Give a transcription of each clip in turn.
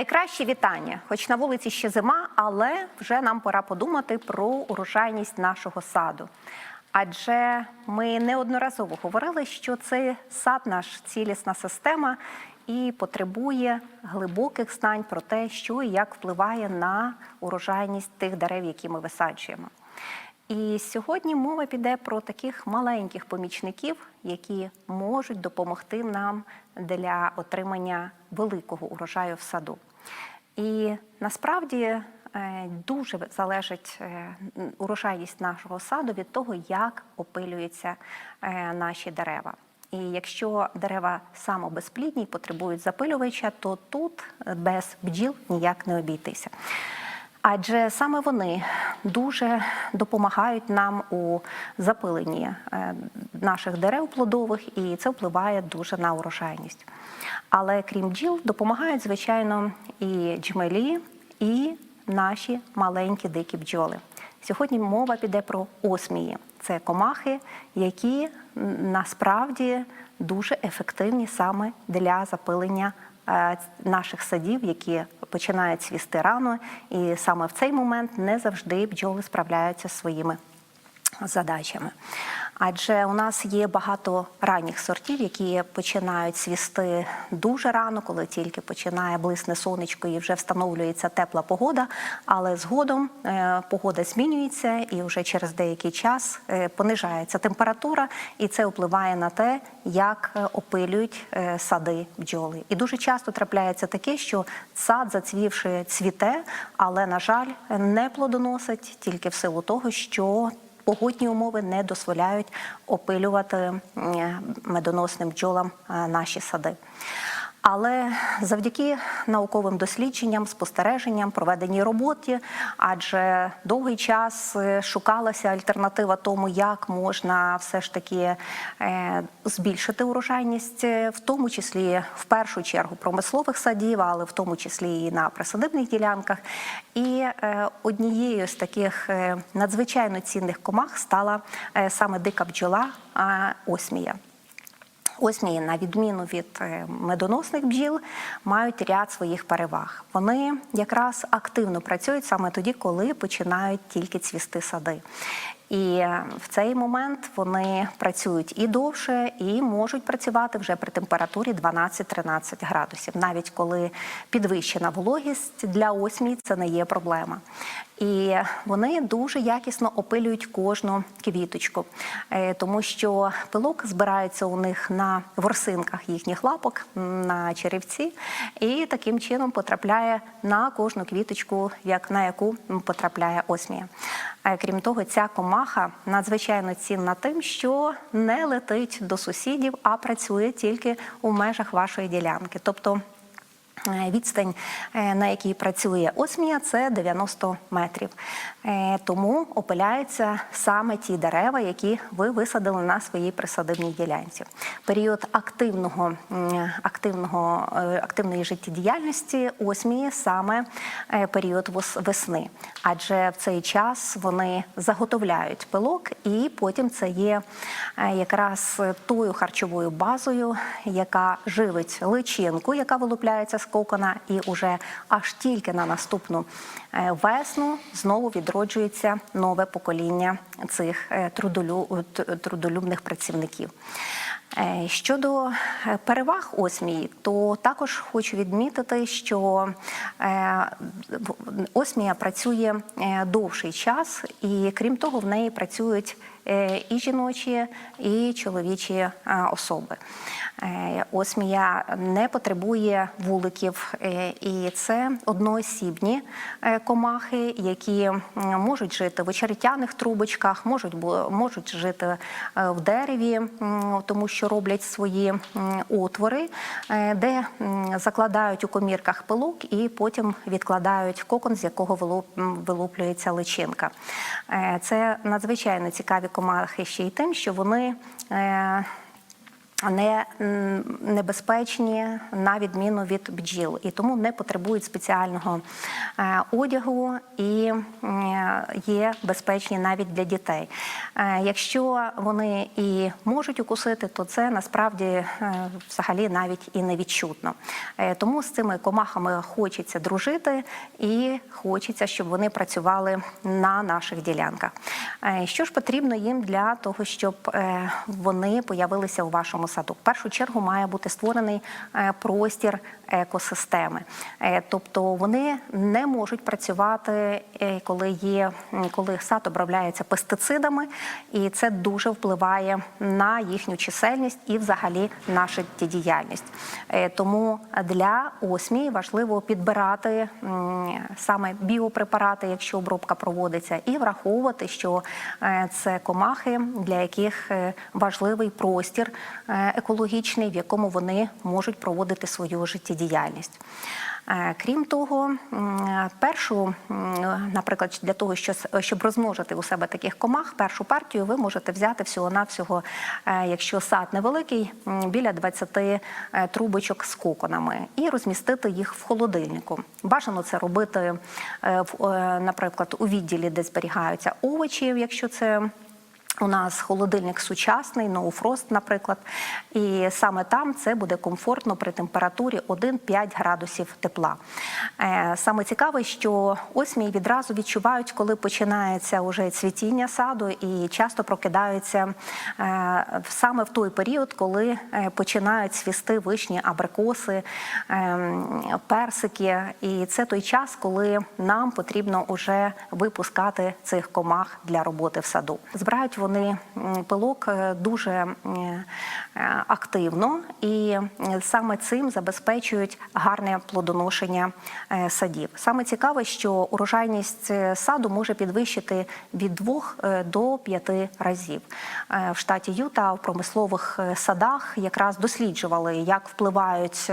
Найкращі вітання, хоч на вулиці ще зима, але вже нам пора подумати про урожайність нашого саду. Адже ми неодноразово говорили, що цей сад наш цілісна система і потребує глибоких знань про те, що і як впливає на урожайність тих дерев, які ми висаджуємо. І сьогодні мова піде про таких маленьких помічників, які можуть допомогти нам для отримання великого урожаю в саду. І насправді е, дуже залежить е, урожайність нашого саду від того, як опилюються е, наші дерева. І якщо дерева самобезплідні, потребують запилювача, то тут без бджіл ніяк не обійтися. Адже саме вони дуже допомагають нам у запиленні е, наших дерев плодових, і це впливає дуже на урожайність. Але крім бджіл, допомагають, звичайно, і джмелі, і наші маленькі дикі бджоли. Сьогодні мова піде про осмії. Це комахи, які насправді дуже ефективні саме для запилення наших садів, які починають цвісти рано, і саме в цей момент не завжди бджоли справляються зі своїми задачами. Адже у нас є багато ранніх сортів, які починають свісти дуже рано, коли тільки починає блисне сонечко і вже встановлюється тепла погода. Але згодом е, погода змінюється і вже через деякий час е, понижається температура, і це впливає на те, як е, опилюють сади бджоли. І дуже часто трапляється таке, що сад, зацвівши, цвіте, але на жаль, не плодоносить тільки в силу того, що Погодні умови не дозволяють опилювати медоносним бджолам е, наші сади. Але завдяки науковим дослідженням, спостереженням, проведеній роботі, адже довгий час е, шукалася альтернатива тому, як можна все ж таки е, збільшити урожайність, е, в тому числі в першу чергу промислових садів, але в тому числі і на присадибних ділянках. І однією з таких надзвичайно цінних комах стала саме дика бджола осмія. Осмії, на відміну від е, медоносних бджіл, мають ряд своїх переваг. Вони якраз активно працюють саме тоді, коли починають тільки цвісти сади. І в цей момент вони працюють і довше, і можуть працювати вже при температурі 12-13 градусів, навіть коли підвищена вологість для осмій це не є проблема. І вони дуже якісно опилюють кожну квіточку, е, тому що пилок збирається у них на ворсинках їхніх лапок, на черевці, і таким чином потрапляє на кожну квіточку, як на яку потрапляє осмія. Е, Крім того, ця комаха надзвичайно цінна тим, що не летить до сусідів, а працює тільки у межах вашої ділянки. Тобто Відстань, е, на якій працює осмія, це 90 метрів. Е, Тому опиляються саме ті дерева, які ви висадили на своїй присадибній ділянці. Період активного, активного, е, активної життєдіяльності осмії саме е, період весни, адже в цей час вони заготовляють пилок, і потім це є е, якраз тою харчовою базою, яка живить личинку, яка вилупляється з кокона, і уже аж тільки на наступну е, весну знову відроджується нове покоління цих е, т- трудолюбних працівників. Е, Щодо е, переваг осмії, то також хочу відмітити, що е, осмія працює е, довший час, і крім того, в неї працюють е, і жіночі, і чоловічі е, особи. Е, Осмія не потребує вуликів, е, і це одноосібні е, комахи, які можуть жити в очеретяних трубочках, можуть можуть жити е, в дереві, тому що роблять свої отвори, е, де закладають у комірках пилок і потім відкладають кокон, з якого вилуп- вилуплюється личинка. Е, Це надзвичайно цікаві комахи ще й тим, що вони. Не небезпечні на відміну від бджіл, і тому не потребують спеціального е, одягу і є безпечні навіть для дітей. Е, Якщо вони і можуть укусити, то це насправді е, взагалі навіть і не відчутно. Е, Тому з цими комахами хочеться дружити і хочеться, щоб вони працювали на наших ділянках. Що ж потрібно їм для того, щоб вони появилися у вашому саду? В першу чергу має бути створений е, простір екосистеми, Е, тобто вони не можуть працювати, е, коли є коли сад обробляється пестицидами, і це дуже впливає на їхню чисельність і взагалі на життєдіяльність. Е, Тому для осмі важливо підбирати саме біопрепарати, якщо обробка проводиться, і враховувати, що це комахи, для яких важливий простір екологічний, в якому вони можуть проводити свою життєдіяльність. Е, Крім того, першу, наприклад, для того, щоб розмножити у себе таких комах, першу партію ви можете взяти всього-навсього, е, якщо сад невеликий, біля 20 е, трубочок з коконами і розмістити їх в холодильнику. Бажано це робити, наприклад, у відділі, де зберігаються овочі, якщо це у нас холодильник сучасний, ноуфрост, наприклад, і саме там це буде комфортно при температурі 1-5 градусів тепла. Е, Саме цікаве, що осмій відразу відчувають, коли починається уже цвітіння саду, і часто прокидаються е, саме в той період, коли е, починають свісти вишні, абрикоси, ем, персики. І це той час, коли нам потрібно вже випускати цих комах для роботи в саду. Збирають вони м, пилок е, дуже е, активно, і е, саме цим забезпечують гарне плодоношення садів. Саме цікаве, що урожайність саду може підвищити від 2 е, до 5 разів. В штаті Юта в промислових садах якраз досліджували, як впливають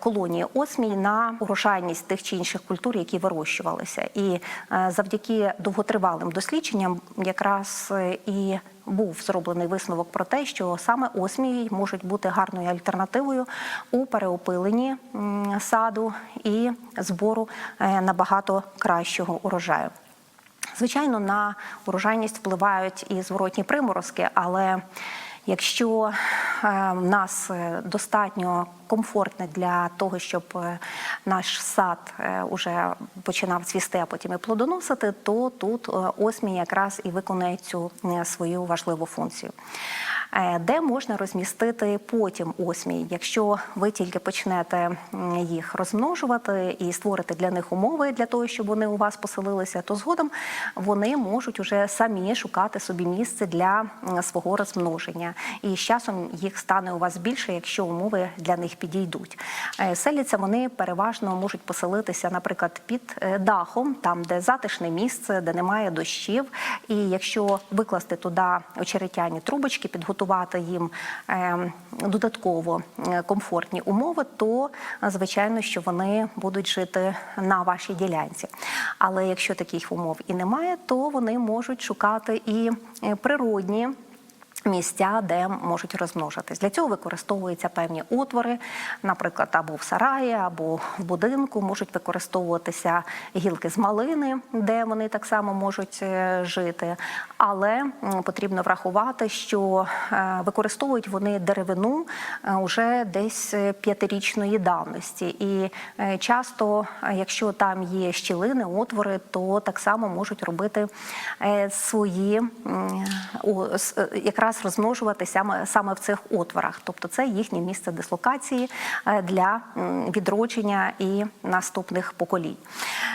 колонії осмій на урожайність тих чи інших культур, які вирощувалися. І завдяки довготривалим дослідженням якраз і був зроблений висновок про те, що саме осмії можуть бути гарною альтернативою у переопиленні саду і збору е, набагато кращого урожаю. Звичайно, на урожайність впливають і зворотні приморозки, але якщо е, в нас е, достатньо комфортне для того, щоб е, наш сад уже починав цвісти, а потім і плодоносити, то тут осмій якраз і виконує цю свою важливу функцію. Е, Де можна розмістити потім осмій, якщо ви тільки почнете їх розмножувати і створити для них умови для того, щоб вони у вас поселилися, то згодом вони можуть уже самі шукати собі місце для свого розмноження. І з часом їх стане у вас більше, якщо умови для них підійдуть. Е, Селяться вони переважно можуть поселитися, наприклад, під е, дахом, там де затишне місце, де немає дощів. І якщо викласти туди очеретяні трубочки, підготувати їм е, додатково е, комфортні умови, то звичайно, що вони будуть жити на вашій ділянці. Але якщо таких умов і немає, то вони можуть шукати і е, природні. Місця, де можуть розмножитись. Для цього використовуються певні отвори, наприклад, або в сараї, або в будинку можуть використовуватися гілки з малини, де вони так само можуть е, жити. Але потрібно врахувати, що е, використовують вони деревину вже десь е, п'ятирічної давності. І часто, якщо там є щілини, отвори, то так само можуть робити свої е, якраз розмножувати саме, в цих отворах. Тобто це їхнє місце дислокації е, для відродження і наступних поколінь.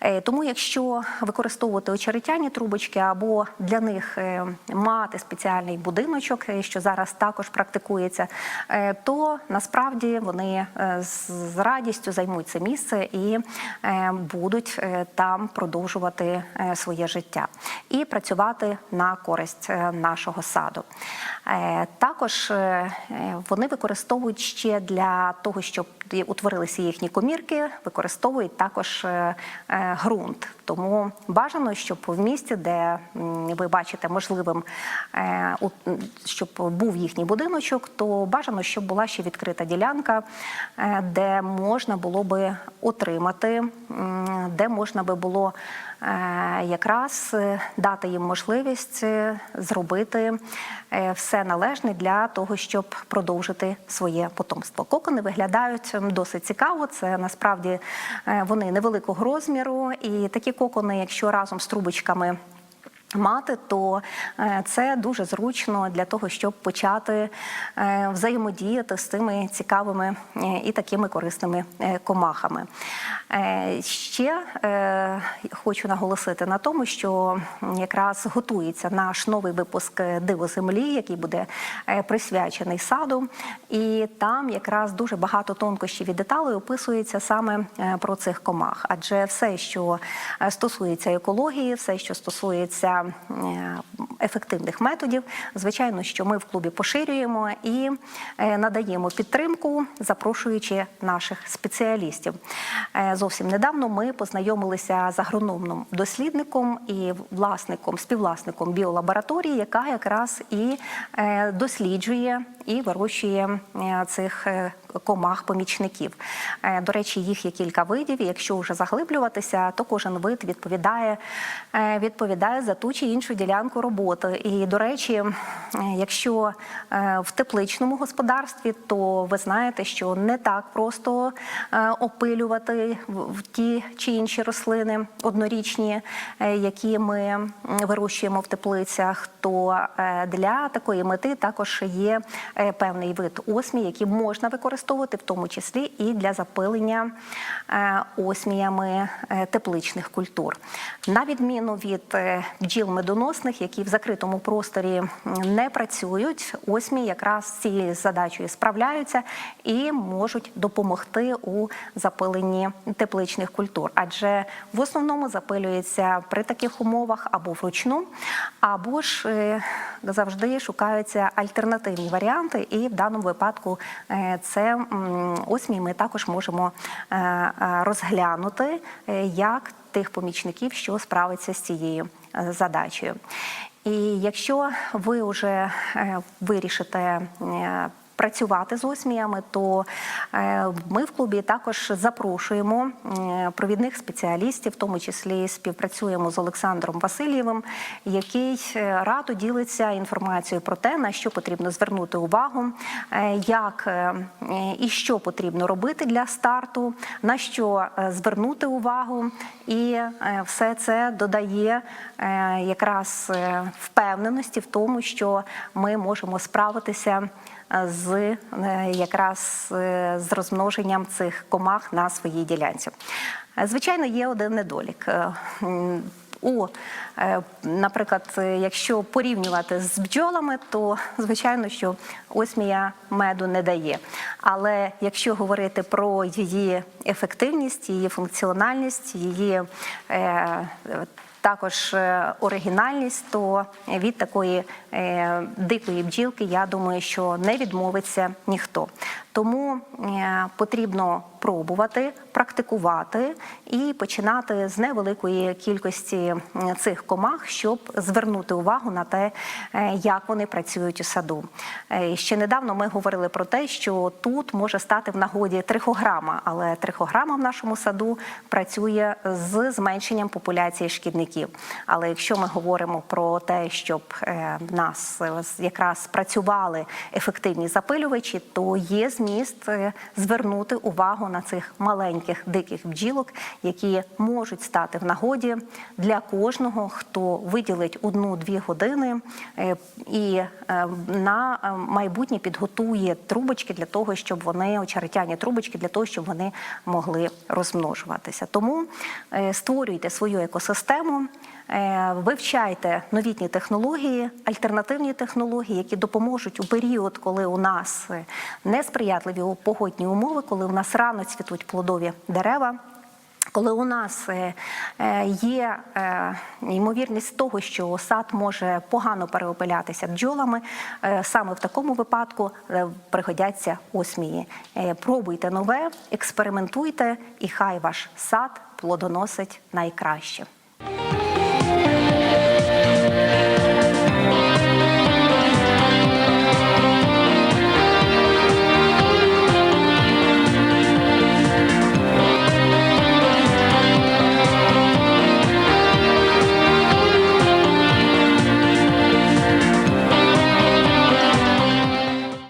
Е, Тому, якщо використовувати очеретяні трубочки або для них е, мати спеціальний будиночок, що зараз також практикується, то насправді вони з радістю займуть це місце і будуть там продовжувати своє життя і працювати на користь нашого саду. Е, Також е, е, вони використовують ще для того, щоб утворилися їхні комірки, використовують також е, е, ґрунт. Тому бажано, щоб в місті, де ви бачите можливим, е, щоб був їхній будиночок, то бажано, щоб була ще відкрита ділянка, де можна було би отримати, де можна би було якраз дати їм можливість зробити все належне для того, щоб продовжити своє потомство. Кокони виглядають м, досить цікаво. Це насправді е, вони невеликого розміру, і такі кокони, якщо разом з трубочками. Мати, то е, це дуже зручно для того, щоб почати е, взаємодіяти з тими цікавими е, і такими корисними комахами. Ще хочу наголосити на тому, що якраз готується наш новий випуск Диво землі, який буде присвячений саду, і там якраз дуже багато тонкощів і деталей описується саме про цих комах. Адже все, що стосується екології, все, що стосується е, ефективних методів, звичайно, що ми в клубі поширюємо і е, надаємо підтримку, запрошуючи наших спеціалістів. Е, Зовсім недавно ми познайомилися з агрономним дослідником і власником, співвласником біолабораторії, яка якраз і досліджує і вирощує цих комах-помічників. До речі, їх є кілька видів. і Якщо вже заглиблюватися, то кожен вид відповідає, відповідає за ту чи іншу ділянку роботи. І до речі, якщо е, в тепличному господарстві, то ви знаєте, що не так просто е, опилювати в ті чи інші рослини однорічні, е, які ми вирощуємо в теплицях, то для такої мети також є певний вид осмій, який можна використовувати, в тому числі і для запилення осміями тепличних культур. На відміну від е, бджіл медоносних, які в закритому просторі не працюють, осмії якраз цією задачею справляються і можуть допомогти у запиленні тепличних культур. Адже в основному запилюється при таких умовах або вручну, або ж е, завжди шукаються альтернативні варіанти, і в даному випадку е, це осмій ми також можемо е, розглянути як тих помічників, що справиться з цією задачею. І якщо ви вже е, вирішите е, працювати з осміями, то е, ми в клубі також запрошуємо е, провідних спеціалістів, в тому числі співпрацюємо з Олександром Васильєвим, який е, радо ділиться інформацією про те, на що потрібно звернути увагу, як і що потрібно робити для старту, на що звернути увагу, і все це додає якраз впевненості в тому, що ми можемо справитися з е, якраз е, з розмноженням цих комах на своїй ділянці. Е, Звичайно, є один недолік. У, наприклад, якщо порівнювати з бджолами, то звичайно, що осмія меду не дає. Але якщо говорити про її ефективність, її функціональність, її також е, оригінальність, то від такої е, дикої бджілки, я думаю, що не відмовиться ніхто. Тому е, потрібно пробувати, практикувати і починати з невеликої кількості цих комах, щоб звернути увагу на те, е, як вони працюють у саду. Е, Ще недавно ми говорили про те, що тут може стати в нагоді трихограма, але трихограма в нашому саду працює з зменшенням популяції шкідників. Але якщо ми говоримо про те, щоб е, в нас якраз працювали ефективні запилювачі, то є зміст звернути увагу на цих маленьких диких бджілок, які можуть стати в нагоді для кожного, хто виділить одну-дві години е, і е, на е, майбутнє підготує трубочки для того, щоб вони очеретяні трубочки для того, щоб вони могли розмножуватися. Тому створюйте свою екосистему. Е, Вивчайте новітні технології, альтернативні технології, які допоможуть у період, коли у нас е, несприятливі погодні умови, коли у нас рано цвітуть плодові дерева. Коли у нас е, є ймовірність того, що сад може погано переопилятися бджолами, саме в такому випадку пригодяться осмії. Пробуйте нове, експериментуйте, і хай ваш сад плодоносить найкраще.